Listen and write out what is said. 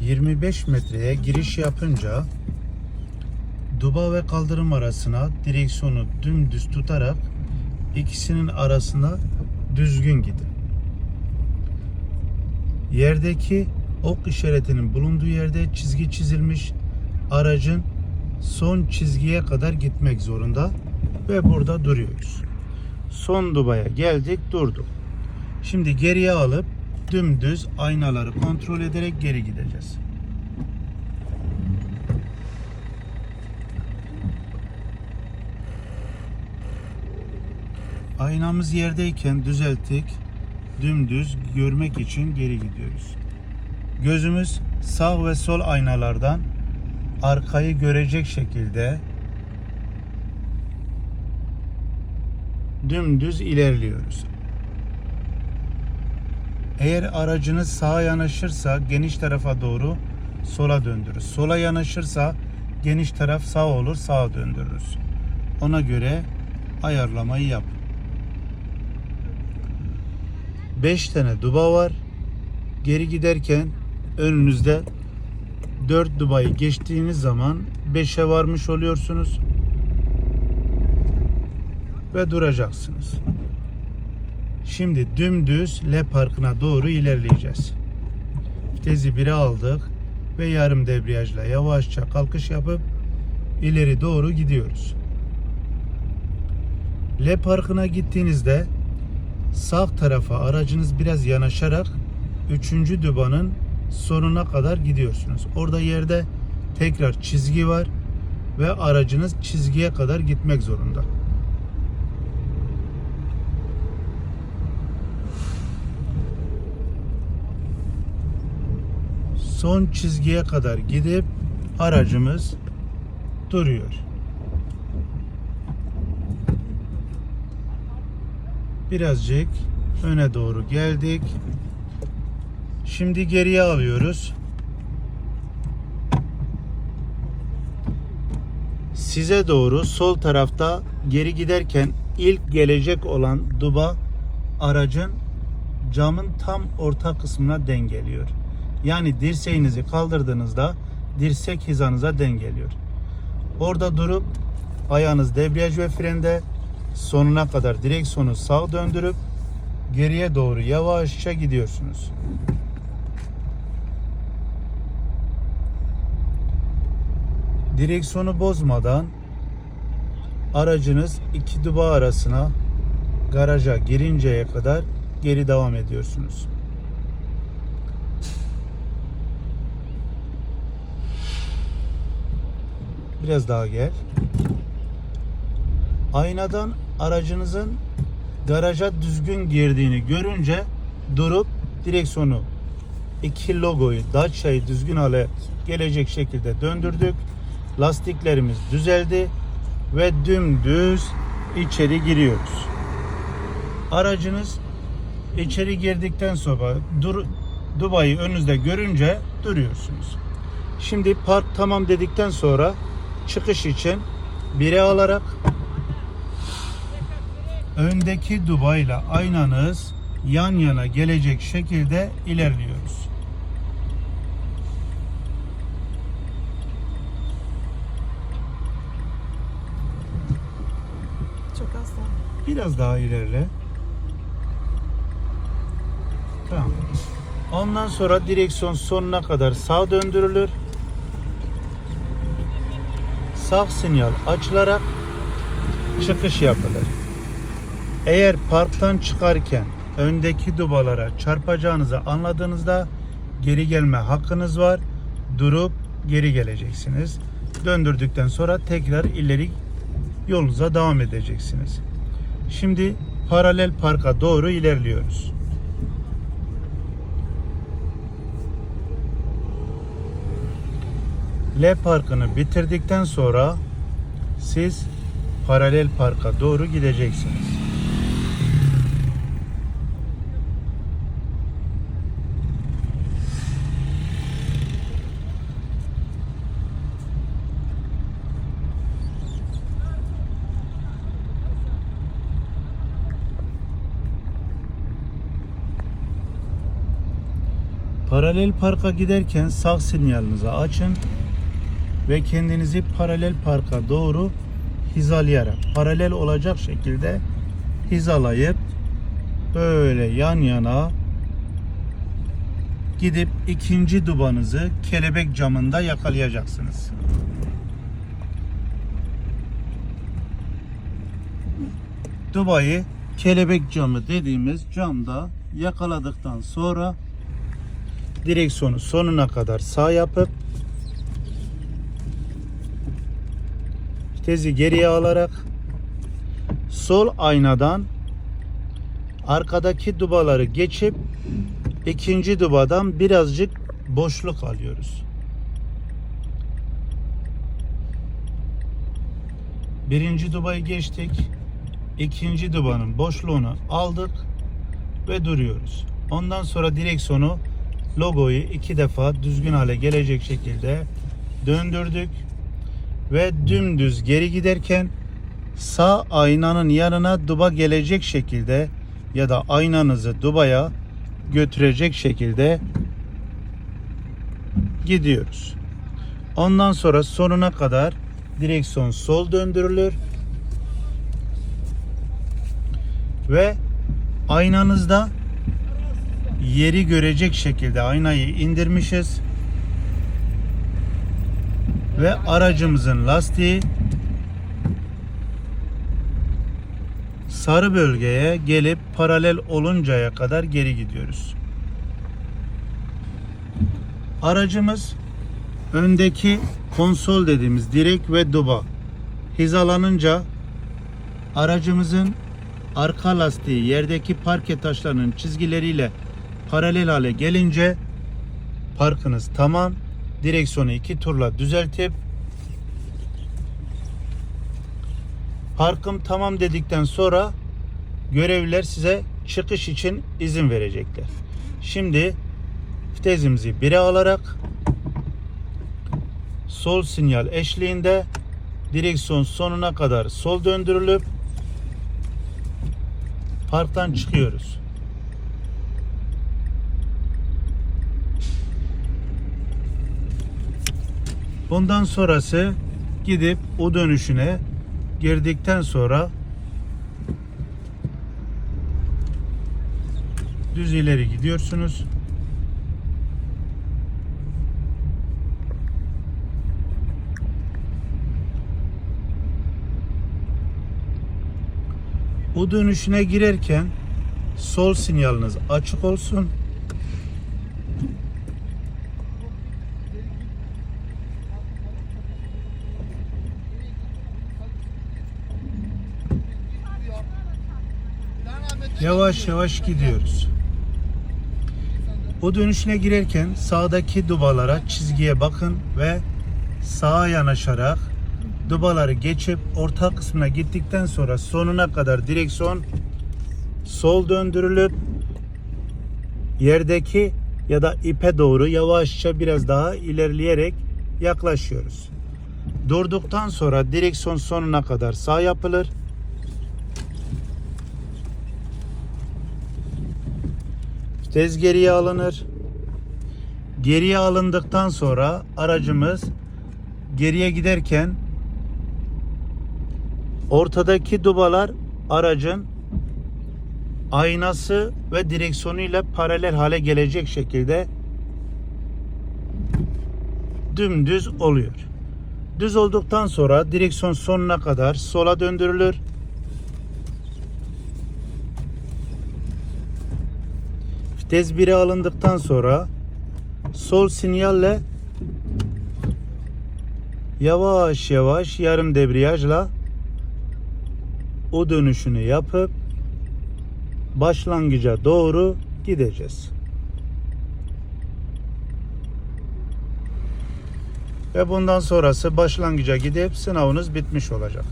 25 metreye giriş yapınca duba ve kaldırım arasına direksiyonu dümdüz tutarak ikisinin arasına düzgün gidin. Yerdeki ok işaretinin bulunduğu yerde çizgi çizilmiş aracın son çizgiye kadar gitmek zorunda ve burada duruyoruz. Son dubaya geldik durduk. Şimdi geriye alıp dümdüz aynaları kontrol ederek geri gideceğiz. Aynamız yerdeyken düzelttik. Dümdüz görmek için geri gidiyoruz. Gözümüz sağ ve sol aynalardan arkayı görecek şekilde dümdüz ilerliyoruz. Eğer aracınız sağa yanaşırsa geniş tarafa doğru sola döndürürüz. Sola yanaşırsa geniş taraf sağ olur sağa döndürürüz. Ona göre ayarlamayı yap. 5 tane duba var. Geri giderken önünüzde 4 dubayı geçtiğiniz zaman 5'e varmış oluyorsunuz ve duracaksınız. Şimdi dümdüz L Parkı'na doğru ilerleyeceğiz. Vitesi 1'e aldık ve yarım debriyajla yavaşça kalkış yapıp ileri doğru gidiyoruz. L Parkı'na gittiğinizde sağ tarafa aracınız biraz yanaşarak 3. dubanın sonuna kadar gidiyorsunuz. Orada yerde tekrar çizgi var ve aracınız çizgiye kadar gitmek zorunda. Son çizgiye kadar gidip aracımız duruyor. Birazcık öne doğru geldik. Şimdi geriye alıyoruz. Size doğru sol tarafta geri giderken ilk gelecek olan duba aracın camın tam orta kısmına dengeliyor. Yani dirseğinizi kaldırdığınızda dirsek hizanıza dengeliyor. Orada durup ayağınız debriyaj ve frende sonuna kadar direksiyonu sağ döndürüp geriye doğru yavaşça gidiyorsunuz. Direksiyonu bozmadan aracınız iki duba arasına garaja girinceye kadar geri devam ediyorsunuz. Biraz daha gel. Aynadan aracınızın garaja düzgün girdiğini görünce durup direksiyonu iki logoyu Dacia'yı düzgün hale gelecek şekilde döndürdük. Lastiklerimiz düzeldi ve dümdüz içeri giriyoruz. Aracınız içeri girdikten sonra dur, Dubai'yi önünüzde görünce duruyorsunuz. Şimdi park tamam dedikten sonra çıkış için bire alarak öndeki Dubai ile aynanız yan yana gelecek şekilde ilerliyoruz. Çok az daha. Biraz daha ilerle. Tamam. Ondan sonra direksiyon sonuna kadar sağ döndürülür. Sağ sinyal açılarak çıkış yapılır. Eğer parktan çıkarken öndeki dubalara çarpacağınızı anladığınızda geri gelme hakkınız var. Durup geri geleceksiniz. Döndürdükten sonra tekrar ileri yolunuza devam edeceksiniz. Şimdi paralel parka doğru ilerliyoruz. L parkını bitirdikten sonra siz paralel parka doğru gideceksiniz. Paralel parka giderken sağ sinyalinizi açın ve kendinizi paralel parka doğru hizalayarak paralel olacak şekilde hizalayıp böyle yan yana gidip ikinci dubanızı kelebek camında yakalayacaksınız. Dubayı kelebek camı dediğimiz camda yakaladıktan sonra direksiyonu sonuna kadar sağ yapıp vitesi geriye alarak sol aynadan arkadaki dubaları geçip ikinci dubadan birazcık boşluk alıyoruz. Birinci dubayı geçtik. İkinci dubanın boşluğunu aldık ve duruyoruz. Ondan sonra direksiyonu logoyu iki defa düzgün hale gelecek şekilde döndürdük ve dümdüz geri giderken sağ aynanın yanına duba gelecek şekilde ya da aynanızı dubaya götürecek şekilde gidiyoruz. Ondan sonra sonuna kadar direksiyon sol döndürülür ve aynanızda yeri görecek şekilde aynayı indirmişiz ve aracımızın lastiği sarı bölgeye gelip paralel oluncaya kadar geri gidiyoruz. Aracımız öndeki konsol dediğimiz direk ve duba hizalanınca aracımızın arka lastiği yerdeki parke taşlarının çizgileriyle paralel hale gelince parkınız tamam. Direksiyonu iki turla düzeltip parkım tamam dedikten sonra görevliler size çıkış için izin verecekler. Şimdi vitesimizi 1'e alarak sol sinyal eşliğinde direksiyon sonuna kadar sol döndürülüp parktan çıkıyoruz. Bundan sonrası gidip o dönüşüne girdikten sonra düz ileri gidiyorsunuz. O dönüşüne girerken sol sinyaliniz açık olsun. Yavaş yavaş gidiyoruz. O dönüşüne girerken sağdaki dubalara çizgiye bakın ve sağa yanaşarak dubaları geçip orta kısmına gittikten sonra sonuna kadar direksiyon sol döndürülüp yerdeki ya da ipe doğru yavaşça biraz daha ilerleyerek yaklaşıyoruz. Durduktan sonra direksiyon sonuna kadar sağ yapılır. Vites geriye alınır. Geriye alındıktan sonra aracımız geriye giderken ortadaki dubalar aracın aynası ve direksiyonu ile paralel hale gelecek şekilde dümdüz oluyor. Düz olduktan sonra direksiyon sonuna kadar sola döndürülür. 1'e alındıktan sonra sol sinyalle yavaş yavaş yarım debriyajla o dönüşünü yapıp başlangıca doğru gideceğiz. Ve bundan sonrası başlangıca gidip sınavınız bitmiş olacak.